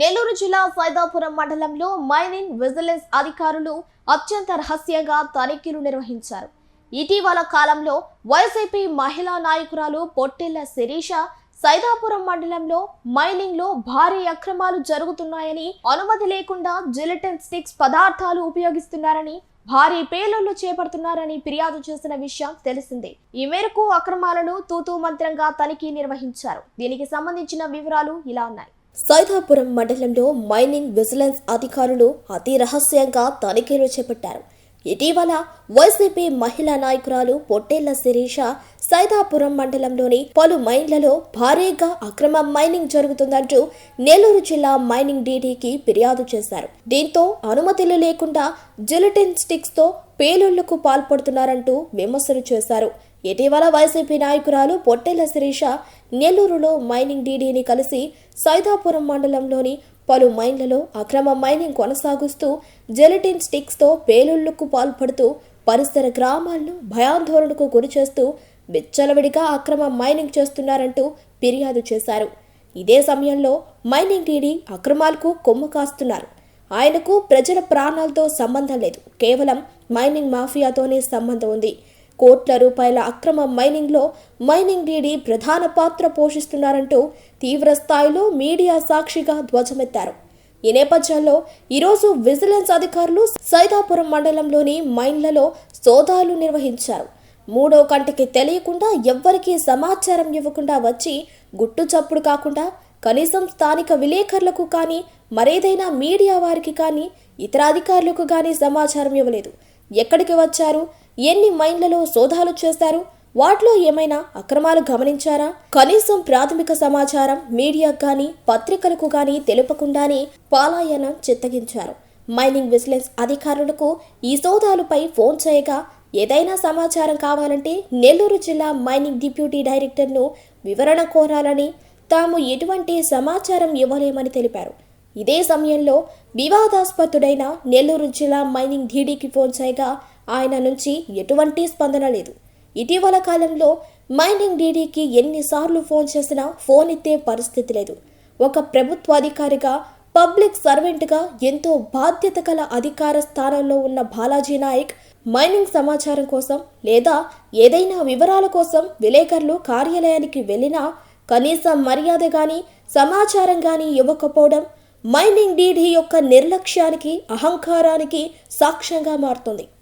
నెల్లూరు జిల్లా సైదాపురం మండలంలో mining vigilance అధికారులు అత్యంత రహస్యంగా తనిఖీలు నిర్వహించారు. ఇటీవల కాలంలో వైసీపీ మహిళా నాయకురాలు పొట్టెళ్ళ శిరీష సైదాపురం మండలంలో మైనింగ్లో భారీ అక్రమాలు జరుగుతున్నాయని అనుమతి లేకుండా జిలిటన్ స్టిక్స్ పదార్థాలు ఉపయోగిస్తున్నారని భారీ పేలుళ్ళు చేపడుతున్నారని ఫిర్యాదు చేసిన విషయం తెలిసిందే. ఈ మేరకు అక్రమాలను తూతూ మంత్రంగా తనిఖీ నిర్వహించారు. దీనికి సంబంధించిన వివరాలు ఇలా ఉన్నాయి. సైదాపురం మండలంలో మైనింగ్ విజిలెన్స్ అధికారులు అతి రహస్యంగా తనిఖీలు చేపట్టారు. ఇటీవల వైసీపీ మహిళా నాయకురాలు పొట్టేళ్ళ శిరీష సైదాపురం మండలంలోని పలు మైన్లలో భారీగా అక్రమ మైనింగ్ జరుగుతుందంటూ నెల్లూరు జిల్లా మైనింగ్ డీడీకి ఫిర్యాదు చేశారు. దీంతో అనుమతులు లేకుండా జిలిటిన్ స్టిక్స్తో పేలుళ్ళకు పాల్పడుతున్నారంటూ విమర్శలు చేశారు. ఇటీవల వైసీపీ నాయకురాలు పొట్టెల శిరీష నెల్లూరులో మైనింగ్ డీడీని కలిసి సైదాపురం మండలంలోని పలు మైన్లలో అక్రమ మైనింగ్ కొనసాగుస్తూ జెలటిన్ స్టిక్స్తో పేలుళ్ళకు పాల్పడుతూ పరిసర గ్రామాలను భయాందోళనకు గురిచేస్తూ విచ్చలవిడిగా అక్రమ మైనింగ్ చేస్తున్నారంటూ ఫిర్యాదు చేశారు. ఇదే సమయంలో మైనింగ్ డీడీ అక్రమాలకు కొమ్ము కాస్తున్నారు. ఆయనకు ప్రజల ప్రాణాలతో సంబంధం లేదు. కేవలం మైనింగ్ మాఫియాతోనే సంబంధం ఉంది. కోట్ల రూపాయల అక్రమ మైనింగ్లో మైనింగ్ డీడీ ప్రధాన పాత్ర పోషిస్తున్నారంటూ తీవ్ర స్థాయిలో మీడియా సాక్షిగా ధ్వజమెత్తారు. ఈ నేపథ్యంలో ఈరోజు విజిలెన్స్ అధికారులు సైదాపురం మండలంలోని మైన్లలో సోదాలు నిర్వహించారు. మూడో కంటికి తెలియకుండా ఎవ్వరికీ సమాచారం ఇవ్వకుండా వచ్చి గుట్టు చప్పుడు కాకుండా కనీసం స్థానిక విలేకరులకు కానీ మరేదైనా మీడియా వారికి కానీ ఇతర అధికారులకు కానీ సమాచారం ఇవ్వలేదు. ఎక్కడికి వచ్చారు? ఎన్ని మైన్లలో సోదాలు చేశారు? వాటిలో ఏమైనా అక్రమాలు గమనించారా? కనీసం ప్రాథమిక సమాచారం మీడియాకు కానీ పత్రికలకు కానీ తెలుపకుండానే పాలాయనం చిత్తగించారు. మైనింగ్ విజిలెన్స్ అధికారులకు ఈ సోదాలపై ఫోన్ చేయగా ఏదైనా సమాచారం కావాలంటే నెల్లూరు జిల్లా మైనింగ్ డిప్యూటీ డైరెక్టర్ను వివరణ కోరాలని తాము ఎటువంటి సమాచారం ఇవ్వలేమని తెలిపారు. ఇదే సమయంలో వివాదాస్పదుడైన నెల్లూరు జిల్లా మైనింగ్ డీడీకి ఫోన్ చేయగా ఆయన నుంచి ఎటువంటి స్పందన లేదు. ఇటీవల కాలంలో మైనింగ్ డీడీకి ఎన్నిసార్లు ఫోన్ చేసినా ఫోన్ ఎత్తే పరిస్థితి లేదు. ఒక ప్రభుత్వ అధికారిగా పబ్లిక్ సర్వెంట్గా ఎంతో బాధ్యత గల అధికార స్థానంలో ఉన్న బాలాజీ నాయక్ మైనింగ్ సమాచారం కోసం లేదా ఏదైనా వివరాల కోసం విలేకరులు కార్యాలయానికి వెళ్ళినా కనీసం మర్యాద కానీ సమాచారం కానీ ఇవ్వకపోవడం మైనింగ్ డీడీ యొక్క నిర్లక్ష్యానికి అహంకారానికి సాక్ష్యంగా మారుతుంది.